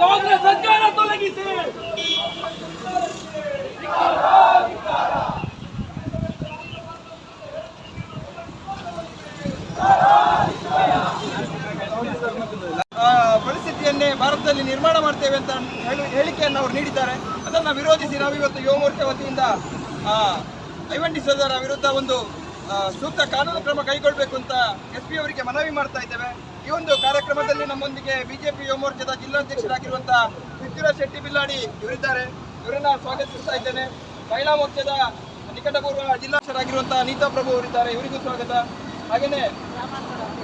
ಕಾಂಗ್ರೆಸ್ ಸರ್ಕಾರ ಪರಿಸ್ಥಿತಿಯನ್ನೇ ಭಾರತದಲ್ಲಿ ನಿರ್ಮಾಣ ಮಾಡ್ತೇವೆ ಅಂತ ಹೇಳಿಕೆಯನ್ನು ಅವರು ನೀಡಿದ್ದಾರೆ. ಅದನ್ನು ವಿರೋಧಿಸಿ ನಾವಿವತ್ತು ಯುವ ಮೋರ್ಚಾ ವತಿಯಿಂದ ಆ, ಐವನ್ ಸೋದರ ವಿರುದ್ಧ ಒಂದು ಸೂಕ್ತ ಕಾನೂನು ಕ್ರಮ ಕೈಗೊಳ್ಳಬೇಕು ಅಂತ ಎಸ್ ಪಿ ಅವರಿಗೆ ಮನವಿ ಮಾಡ್ತಾ ಇದ್ದೇವೆ. ಈ ಒಂದು ಕಾರ್ಯಕ್ರಮದಲ್ಲಿ ನಮ್ಮೊಂದಿಗೆ ಬಿಜೆಪಿ ಯುವ ಮೋರ್ಚಾದ ಜಿಲ್ಲಾಧ್ಯಕ್ಷರಾಗಿರುವಂತಹ ಪೃಥ್ವಿರಾಜ್ ಶೆಟ್ಟಿ ಬಿಲ್ಲಾಡಿ ಇವರಿದ್ದಾರೆ. ಇವರನ್ನ ಸ್ವಾಗತಿಸ್ತಾ ಇದ್ದೇನೆ. ಮಹಿಳಾ ಮೋರ್ಚಾದ ನಿಕಟಪೂರ್ವ ಜಿಲ್ಲಾಧ್ಯಕ್ಷರಾಗಿರುವಂತಹ ನೀತಾ ಪ್ರಭು ಅವರಿದ್ದಾರೆ. ಇವರಿಗೂ ಸ್ವಾಗತ. ಹಾಗೆಯೇ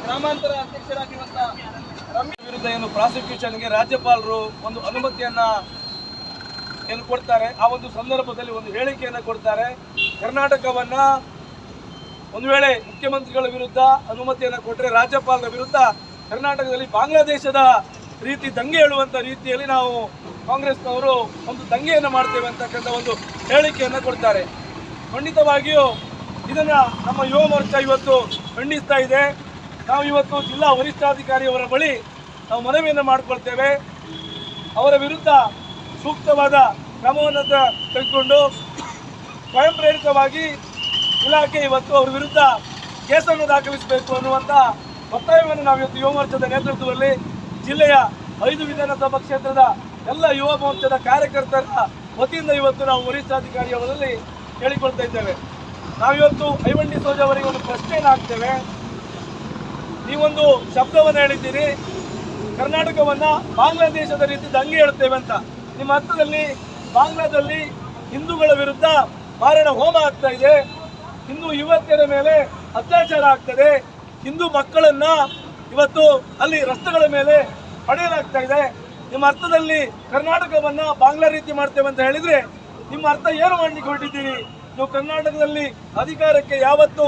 ಗ್ರಾಮಾಂತರ ಅಧ್ಯಕ್ಷರಾಗಿರುವಂತಹ ರಮ್ಯ ವಿರುದ್ಧ ಏನು ಪ್ರಾಸಿಕ್ಯೂಷನ್ಗೆ ರಾಜ್ಯಪಾಲರು ಒಂದು ಅನುಮತಿಯನ್ನ ಏನು ಕೊಡ್ತಾರೆ? ಆ ಒಂದು ಸಂದರ್ಭದಲ್ಲಿ ಒಂದು ಹೇಳಿಕೆಯನ್ನು ಕೊಡ್ತಾರೆ. ಕರ್ನಾಟಕವನ್ನ ಒಂದು ವೇಳೆ ಮುಖ್ಯಮಂತ್ರಿಗಳ ವಿರುದ್ಧ ಅನುಮತಿಯನ್ನು ಕೊಟ್ಟರೆ ರಾಜ್ಯಪಾಲರ ವಿರುದ್ಧ ಕರ್ನಾಟಕದಲ್ಲಿ ಬಾಂಗ್ಲಾದೇಶದ ರೀತಿ ದಂಗೆ ಹೇಳುವಂಥ ರೀತಿಯಲ್ಲಿ ನಾವು ಕಾಂಗ್ರೆಸ್ನವರು ಒಂದು ದಂಗೆಯನ್ನು ಮಾಡ್ತೇವೆ ಅಂತಕ್ಕಂಥ ಒಂದು ಹೇಳಿಕೆಯನ್ನು ಕೊಡ್ತಾರೆ. ಖಂಡಿತವಾಗಿಯೂ ಇದನ್ನ ನಮ್ಮ ಯುವ ಮೋರ್ಚಾ ಇವತ್ತು ಖಂಡಿಸ್ತಾ ಇದೆ. ನಾವು ಇವತ್ತು ಜಿಲ್ಲಾ ವರಿಷ್ಠಾಧಿಕಾರಿಯವರ ಬಳಿ ನಾವು ಮನವಿಯನ್ನು ಮಾಡಿಕೊಳ್ತೇವೆ. ಅವರ ವಿರುದ್ಧ ಸೂಕ್ತವಾದ ಕ್ರಮವನ್ನು ತೆಗೆದುಕೊಂಡು ಸ್ವಯಂ ಪ್ರೇರಿತವಾಗಿ ಇಲಾಖೆ ಇವತ್ತು ಅವರ ವಿರುದ್ಧ ಕೇಸನ್ನು ದಾಖಲಿಸಬೇಕು ಅನ್ನುವಂಥ ಒತ್ತಾಯವನ್ನು ನಾವು ಇವತ್ತು ಯುವ ಮೋರ್ಚಾದ ನೇತೃತ್ವದಲ್ಲಿ ಜಿಲ್ಲೆಯ ಐದು ವಿಧಾನಸಭಾ ಕ್ಷೇತ್ರದ ಎಲ್ಲ ಯುವ ಮೋರ್ಚಾದ ಕಾರ್ಯಕರ್ತರ ವತಿಯಿಂದ ಇವತ್ತು ನಾವು ವರಿಷ್ಠಾಧಿಕಾರಿಯವರಲ್ಲಿ ಕೇಳಿಕೊಳ್ತಾ ಇದ್ದೇವೆ. ನಾವಿವತ್ತು ಐವಂಡಿ ಸೋಜ ಅವರಿಗೆ ಒಂದು ಪ್ರಶ್ನೆಯನ್ನು ಹಾಕ್ತೇವೆ. ನೀವೊಂದು ಶಬ್ದವನ್ನು ಹೇಳಿದ್ದೀರಿ. ಕರ್ನಾಟಕವನ್ನು ಬಾಂಗ್ಲಾದೇಶದ ರೀತಿ ದಂಗೆ ಹೇಳ್ತೇವೆ ಅಂತ. ನಿಮ್ಮ ಅರ್ಥದಲ್ಲಿ ಬಾಂಗ್ಲಾದಲ್ಲಿ ಹಿಂದೂಗಳ ವಿರುದ್ಧ ಮಾರಣ ಹೋಮ ಆಗ್ತಾ ಇದೆ. ಹಿಂದೂ ಯುವತಿಯರ ಮೇಲೆ ಅತ್ಯಾಚಾರ ಆಗ್ತದೆ. ಹಿಂದೂ ಮಕ್ಕಳನ್ನ ಇವತ್ತು ಅಲ್ಲಿ ರಸ್ತೆಗಳ ಮೇಲೆ ಪಡೆಯಲಾಗ್ತಾ ಇದೆ. ನಿಮ್ಮ ಅರ್ಥದಲ್ಲಿ ಕರ್ನಾಟಕವನ್ನ ಬಾಂಗ್ಲಾ ರೀತಿ ಮಾಡ್ತೇವೆ ಅಂತ ಹೇಳಿದ್ರೆ ನಿಮ್ಮ ಅರ್ಥ ಏನು ಮಾಡ್ಲಿಕ್ಕೆ ಹೊರಟಿದ್ದೀರಿ ನೀವು ಕರ್ನಾಟಕದಲ್ಲಿ ಅಧಿಕಾರಕ್ಕೆ ಯಾವತ್ತು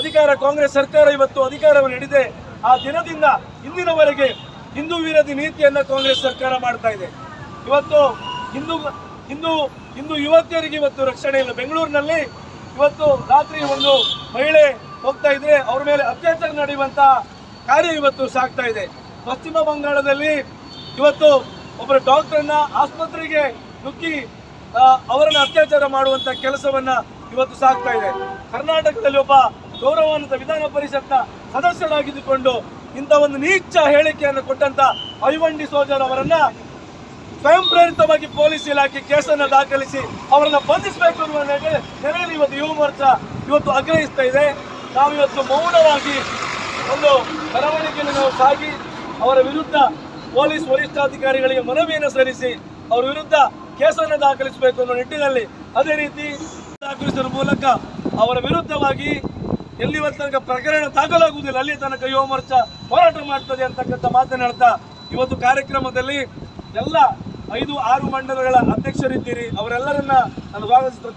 ಅಧಿಕಾರ ಕಾಂಗ್ರೆಸ್ ಸರ್ಕಾರ ಇವತ್ತು ಅಧಿಕಾರವನ್ನು ಹಿಡಿದೆ. ಆ ದಿನದಿಂದ ಇಂದಿನವರೆಗೆ ಹಿಂದೂ ವಿರೋಧಿ ನೀತಿಯನ್ನ ಕಾಂಗ್ರೆಸ್ ಸರ್ಕಾರ ಮಾಡ್ತಾ ಇದೆ. ಇವತ್ತು ಹಿಂದೂ ಹಿಂದೂ ಹಿಂದೂ ಯುವತಿಯರಿಗೆ ಇವತ್ತು ರಕ್ಷಣೆ ಇಲ್ಲ. ಬೆಂಗಳೂರಿನಲ್ಲಿ ಇವತ್ತು ರಾತ್ರಿ ಒಂದು ಮಹಿಳೆ ಹೋಗ್ತಾ ಇದ್ರೆ ಅವ್ರ ಮೇಲೆ ಅತ್ಯಾಚಾರ ನಡೆಯುವಂತ ಕಾರ್ಯ ಇವತ್ತು ಸಾಗ್ತಾ ಇದೆ. ಪಶ್ಚಿಮ ಬಂಗಾಳದಲ್ಲಿ ಇವತ್ತು ಒಬ್ಬರ ಡಾಕ್ಟರ್ನ ಆಸ್ಪತ್ರೆಗೆ ನುಗ್ಗಿ ಅವರನ್ನ ಅತ್ಯಾಚಾರ ಮಾಡುವಂತ ಕೆಲಸವನ್ನ ಇವತ್ತು ಸಾಗ್ತಾ ಇದೆ. ಕರ್ನಾಟಕದಲ್ಲಿ ಒಬ್ಬ ಗೌರವಾನ್ವಿತ ವಿಧಾನ ಪರಿಷತ್ನ ಸದಸ್ಯರಾಗಿದ್ದುಕೊಂಡು ಇಂಥ ಒಂದು ನೀಚ ಹೇಳಿಕೆಯನ್ನು ಕೊಟ್ಟಂತ ಐವಂಡಿ ಸೋಜರ್ ಅವರನ್ನ ಸ್ವಯಂ ಪ್ರೇರಿತವಾಗಿ ಪೊಲೀಸ್ ಇಲಾಖೆ ಕೇಸನ್ನು ದಾಖಲಿಸಿ ಅವರನ್ನ ಬಂಧಿಸಬೇಕು ಅನ್ನುವ ನೆಲೆ- ನೆಲೆಯಲ್ಲಿ ಇವತ್ತು ಯುವ ಮೋರ್ಚಾ ಇವತ್ತು ಆಗ್ರಹಿಸ್ತಾ ಇದೆ. ನಾವು ಇವತ್ತು ಮೌನವಾಗಿ ಒಂದು ಮೆರವಣಿಗೆಯನ್ನು ನಾವು ಸಾಗಿ ಅವರ ವಿರುದ್ಧ ಪೊಲೀಸ್ ವರಿಷ್ಠಾಧಿಕಾರಿಗಳಿಗೆ ಮನವಿಯನ್ನು ಸಲ್ಲಿಸಿ ಅವರ ವಿರುದ್ಧ ಕೇಸನ್ನು ದಾಖಲಿಸಬೇಕು ಅನ್ನೋ ನಿಟ್ಟಿನಲ್ಲಿ ಅದೇ ರೀತಿ ದಾಖಲಿಸುವ ಮೂಲಕ ಅವರ ವಿರುದ್ಧವಾಗಿ ಎಲ್ಲಿವತ್ತು ತನಕ ಪ್ರಕರಣ ದಾಖಲಾಗುವುದಿಲ್ಲ, ಅಲ್ಲಿ ತನಕ ಯುವ ಮೋರ್ಚಾ ಹೋರಾಟ ಮಾಡ್ತದೆ ಅಂತಕ್ಕಂಥ ಮಾತನಾಡ್ತಾ ಇವತ್ತು ಕಾರ್ಯಕ್ರಮದಲ್ಲಿ ಎಲ್ಲ ಐದು ಆರು ಮಂಡಲಗಳ ಅಧ್ಯಕ್ಷರಿದ್ದೀರಿ. ಅವರೆಲ್ಲರನ್ನ ನಾನು ಸ್ವಾಗತಿಸ್ತಾ